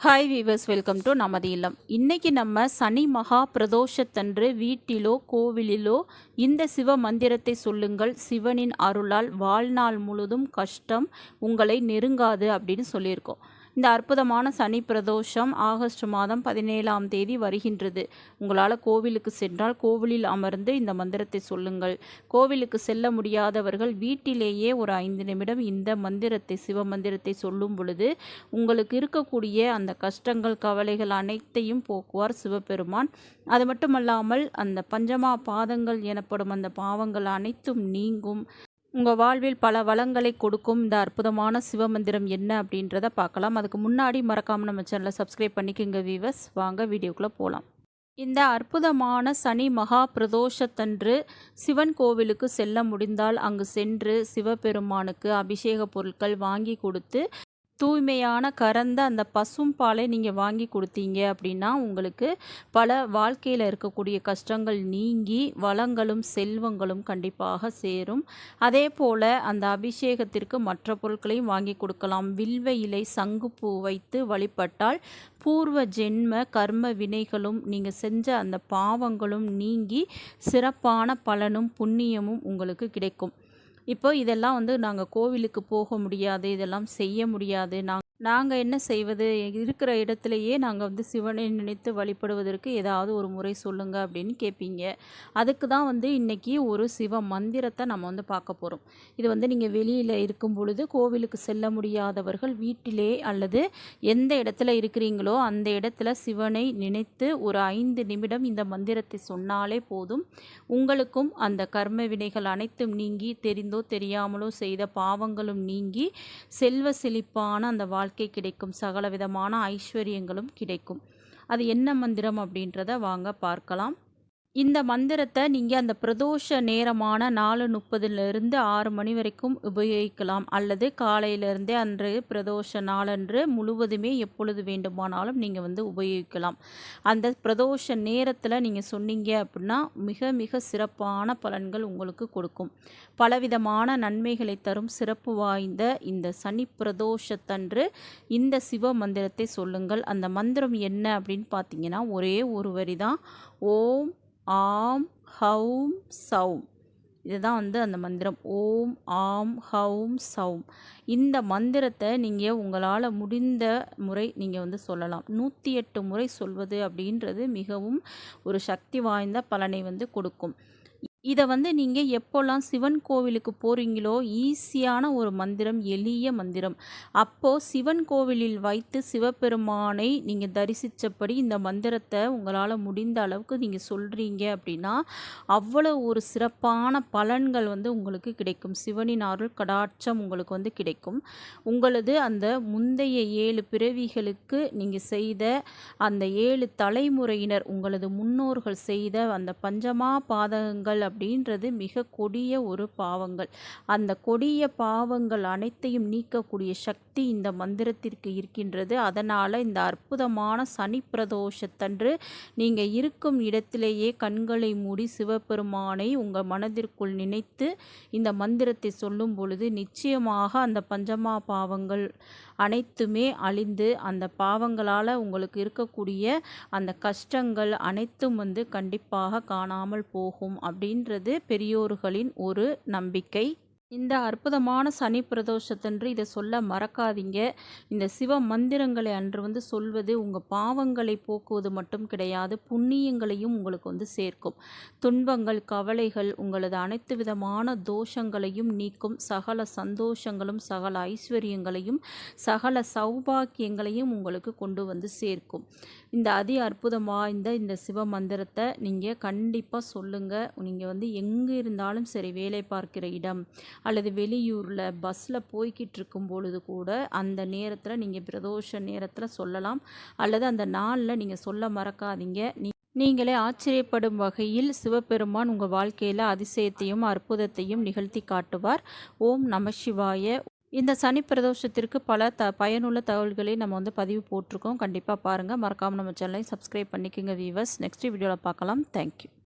Hi viewers welcome to நமது இல்லம் இன்னைக்கு நம்ம சனி மகா பிரதோஷத்தன்று வீட்டிலோ கோவிலிலோ இந்த சிவ மந்திரத்தை சொல்லுங்கள் சிவனின் அருளால் வாழ்நாள் முழுதும் கஷ்டம் உங்களை நெருங்காது அப்படின்னு சொல்லியிருக்கோம் இந்த அற்புதமான சனி பிரதோஷம் ஆகஸ்ட் மாதம் பதினேழாம் தேதி வருகின்றது. உங்களால் கோவிலுக்கு சென்றால் கோவிலில் அமர்ந்து இந்த மந்திரத்தை சொல்லுங்கள். கோவிலுக்கு செல்ல முடியாதவர்கள் வீட்டிலேயே ஒரு ஐந்து நிமிடம் இந்த மந்திரத்தை சிவ மந்திரத்தை சொல்லும் பொழுது உங்களுக்கு இருக்கக்கூடிய அந்த கஷ்டங்கள் கவலைகள் அனைத்தையும் போக்குவார் சிவபெருமான். அது மட்டுமல்லாமல் அந்த பஞ்சமா பாதங்கள் எனப்படும் அந்த பாவங்கள் அனைத்தும் நீங்கும். உங்கள் வாழ்வில் பல வளங்களை கொடுக்கும் இந்த அற்புதமான சிவமந்திரம் என்ன அப்படின்றத பார்க்கலாம். அதுக்கு முன்னாடி மறக்காமல் நம்ம சேனலை சப்ஸ்கிரைப் பண்ணிக்கோங்க வீவர்ஸ் வாங்க வீடியோக்குள்ளே போகலாம் இந்த அற்புதமான சனி மகா பிரதோஷத்தன்று சிவன் கோவிலுக்கு செல்ல முடிந்தால் அங்கு சென்று சிவபெருமானுக்கு அபிஷேக பொருட்கள் வாங்கி கொடுத்து தூய்மையான கறந்த அந்த பசும் பாலை நீங்கள் வாங்கி கொடுத்தீங்க அப்படின்னா உங்களுக்கு பல வாழ்க்கையில் இருக்கக்கூடிய கஷ்டங்கள் நீங்கி வளங்களும் செல்வங்களும் கண்டிப்பாக சேரும். அதே போல் அந்த அபிஷேகத்திற்கு மற்ற பொருட்களையும் வாங்கி கொடுக்கலாம். வில்வ இலை சங்குப்பூ வைத்து வழிபட்டால் பூர்வ ஜென்ம கர்ம வினைகளும் நீங்கள் செஞ்ச அந்த பாவங்களும் நீங்கி சிறப்பான பலனும் புண்ணியமும் உங்களுக்கு கிடைக்கும். இப்போ இதெல்லாம் வந்து நாங்கள் கோவிலுக்கு போக முடியாது இதெல்லாம் செய்ய முடியாது. நாங்கள் நாங்கள் என்ன செய்வது? இருக்கிற இடத்துலையே நாங்கள் வந்து சிவனை நினைத்து வழிபடுவதற்கு ஏதாவது ஒரு முறை சொல்லுங்கள் அப்படின்னு கேட்பீங்க அதுக்கு தான் வந்து இன்றைக்கி ஒரு சிவ மந்திரத்தை நம்ம வந்து பார்க்க போகிறோம் இது வந்து நீங்கள் வெளியில் இருக்கும் பொழுது கோவிலுக்கு செல்ல முடியாதவர்கள் வீட்டிலே அல்லது எந்த இடத்துல இருக்கிறீங்களோ அந்த இடத்துல சிவனை நினைத்து ஒரு ஐந்து நிமிடம் இந்த மந்திரத்தை சொன்னாலே போதும். உங்களுக்கும் அந்த கர்ம வினைகள் அனைத்தும் நீங்கி தெரிந்தோ தெரியாமலோ செய்த பாவங்களும் நீங்கி செல்வ செழிப்பான அந்த வாழ் வாழ்க்கை கிடைக்கும். சகலவிதமான ஐஸ்வர்யங்களும் கிடைக்கும். அது என்ன மந்திரம் அப்படின்றத வாங்க பார்க்கலாம். இந்த மந்திரத்தை நீங்கள் அந்த பிரதோஷ நேரமான நாலு முப்பதுலேருந்து ஆறு மணி வரைக்கும் உபயோகிக்கலாம். அல்லது காலையிலேருந்தே அன்று பிரதோஷ நாளன்று முழுவதுமே எப்பொழுது வேண்டுமானாலும் நீங்கள் வந்து உபயோகிக்கலாம். அந்த பிரதோஷ நேரத்தில் நீங்கள் சொன்னீங்க அப்படின்னா மிக மிக சிறப்பான பலன்கள் உங்களுக்கு கொடுக்கும். பலவிதமான நன்மைகளை தரும் சிறப்பு வாய்ந்த இந்த சனி பிரதோஷத்தன்று இந்த சிவ மந்திரத்தை சொல்லுங்கள். அந்த மந்திரம் என்ன அப்படின்னு பார்த்தீங்கன்னா ஒரே ஒரு வரி தான் ஓம் ஆம் ஹௌம் சவும் இதுதான் வந்து அந்த மந்திரம். ஓம் ஆம் ஹௌம் சவும் இந்த மந்திரத்தை நீங்கள் உங்களால் முடிந்த முறை நீங்கள் வந்து சொல்லலாம். நூற்றி எட்டு முறை சொல்வது அப்படின்றது மிகவும் ஒரு சக்தி வாய்ந்த பலனை வந்து கொடுக்கும். இதை வந்து நீங்கள் எப்போல்லாம் சிவன் கோவிலுக்கு போகிறீங்களோ ஈஸியான ஒரு மந்திரம் எளிய மந்திரம். அப்போது சிவன் கோவிலில் வைத்து சிவபெருமானை நீங்கள் தரிசித்தபடி இந்த மந்திரத்தை உங்களால் முடிந்த அளவுக்கு நீங்கள் சொல்கிறீங்க அப்படின்னா அவ்வளோ ஒரு சிறப்பான பலன்கள் வந்து உங்களுக்கு கிடைக்கும். சிவனின் அருள் கடாட்சம் உங்களுக்கு வந்து கிடைக்கும். உங்களது அந்த முந்தைய ஏழு பிறவிகளுக்கு நீங்கள் செய்த அந்த ஏழு தலைமுறையினர் உங்களது முன்னோர்கள் செய்த அந்த பஞ்சமா பாதகங்கள் அப்படின்றது மிக கொடிய ஒரு பாவங்கள். அந்த கொடிய பாவங்கள் அனைத்தையும் நீக்கக்கூடிய சக்தி இந்த மந்திரத்திற்கு இருக்கின்றது. அதனால் இந்த அற்புதமான சனி பிரதோஷத்தன்று நீங்கள் இருக்கும் இடத்திலேயே கண்களை மூடி சிவபெருமானை உங்கள் மனதிற்குள் நினைத்து இந்த மந்திரத்தை சொல்லும் பொழுது நிச்சயமாக அந்த பஞ்சமா பாவங்கள் அனைத்துமே அழிந்து அந்த பாவங்களால் உங்களுக்கு இருக்கக்கூடிய அந்த கஷ்டங்கள் அனைத்தும் வந்து கண்டிப்பாக காணாமல் போகும் அப்படின்னு அப்படின்றது பெரியோர்களின் ஒரு நம்பிக்கை. இந்த அற்புதமான சனி பிரதோஷத்தன்று இதை சொல்ல மறக்காதீங்க. இந்த சிவ மந்திரங்களை அன்று வந்து சொல்வது உங்கள் பாவங்களை போக்குவது மட்டும் கிடையாது புண்ணியங்களையும் உங்களுக்கு வந்து சேர்க்கும். துன்பங்கள் கவலைகள் உங்களது அனைத்து விதமான தோஷங்களையும் நீக்கும். சகல சந்தோஷங்களும் சகல ஐஸ்வர்யங்களையும் சகல சௌபாக்கியங்களையும் உங்களுக்கு கொண்டு வந்து சேர்க்கும். இந்த அதி அற்புதம் வாய்ந்த இந்த சிவ மந்திரத்தை நீங்கள் கண்டிப்பாக சொல்லுங்கள் நீங்கள் வந்து எங்கே இருந்தாலும் சரி வேலை பார்க்கிற இடம் அல்லது வெளியூரில் பஸ்ஸில் போய்கிட்டு இருக்கும் பொழுது கூட அந்த நேரத்தில் நீங்கள் பிரதோஷ நேரத்தில் சொல்லலாம். அல்லது அந்த நாளில் நீங்கள் சொல்ல மறக்காதீங்க. நீ நீங்களே ஆச்சரியப்படும் வகையில் சிவபெருமான் உங்கள் வாழ்க்கையில் அதிசயத்தையும் அற்புதத்தையும் நிகழ்த்தி காட்டுவார். ஓம் நம சிவாய. இந்த சனி பிரதோஷத்திற்கு பல த பயனுள்ள தகவல்களை நம்ம வந்து பதிவு போட்டிருக்கோம். கண்டிப்பாக பாருங்கள் மறக்காமல் நம்ம சேனலையும் சப்ஸ்கிரைப் பண்ணிக்கோங்க வீவர்ஸ் நெக்ஸ்ட் வீடியோவில் பார்க்கலாம். தேங்க்யூ